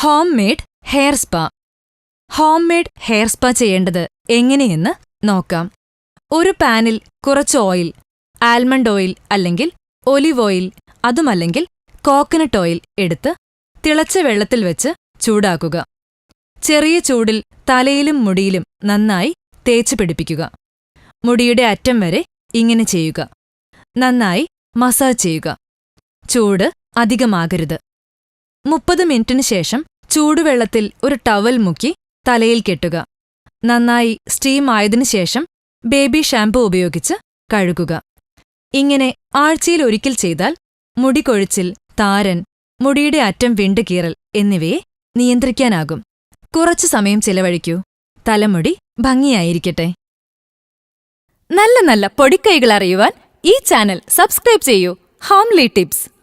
Home made hair spa. Home made hair spa ചെയ്യേണ്ടത് എങ്ങനെയെന്ന് നോക്കാം. ഒരു പാനിൽ കുറച്ച് ഓയിൽ ആൽമണ്ട് ഓയിൽ അല്ലെങ്കിൽ ഒലിവ് ഓയിൽ അതുമല്ലെങ്കിൽ കോക്കനട്ട് ഓയിൽ എടുത്ത് തിളച്ച വെള്ളത്തിൽ വെച്ച് ചൂടാക്കുക. ചെറിയ ചൂടിൽ തലയിലും മുടിയിലും നന്നായി തേച്ചു പിടിപ്പിക്കുക. മുടിയുടെ അറ്റം വരെ ഇങ്ങനെ ചെയ്യുക. നന്നായി മസാജ് ചെയ്യുക. ചൂട് അധികമാകരുത്. മുപ്പത് മിനിറ്റിന് ശേഷം ചൂടുവെള്ളത്തിൽ ഒരു ടവൽ മുക്കി തലയിൽ കെട്ടുക. നന്നായി സ്റ്റീം ആയതിനു ശേഷം ബേബി ഷാംപൂ ഉപയോഗിച്ച് കഴുകുക. ഇങ്ങനെ ആഴ്ചയിൽ ഒരിക്കൽ ചെയ്താൽ മുടി കൊഴിച്ചിൽ താരൻ മുടിയുടെ അറ്റം വിണ്ടുകീറൽ എന്നിവയെ നിയന്ത്രിക്കാനാകും. കുറച്ചു സമയം ചിലവഴിക്കൂ. തലമുടി ഭംഗിയായിരിക്കട്ടെ. നല്ല നല്ല പൊടിക്കൈകൾ അറിയുവാൻ ഈ ചാനൽ സബ്സ്ക്രൈബ് ചെയ്യൂ. Homely tips.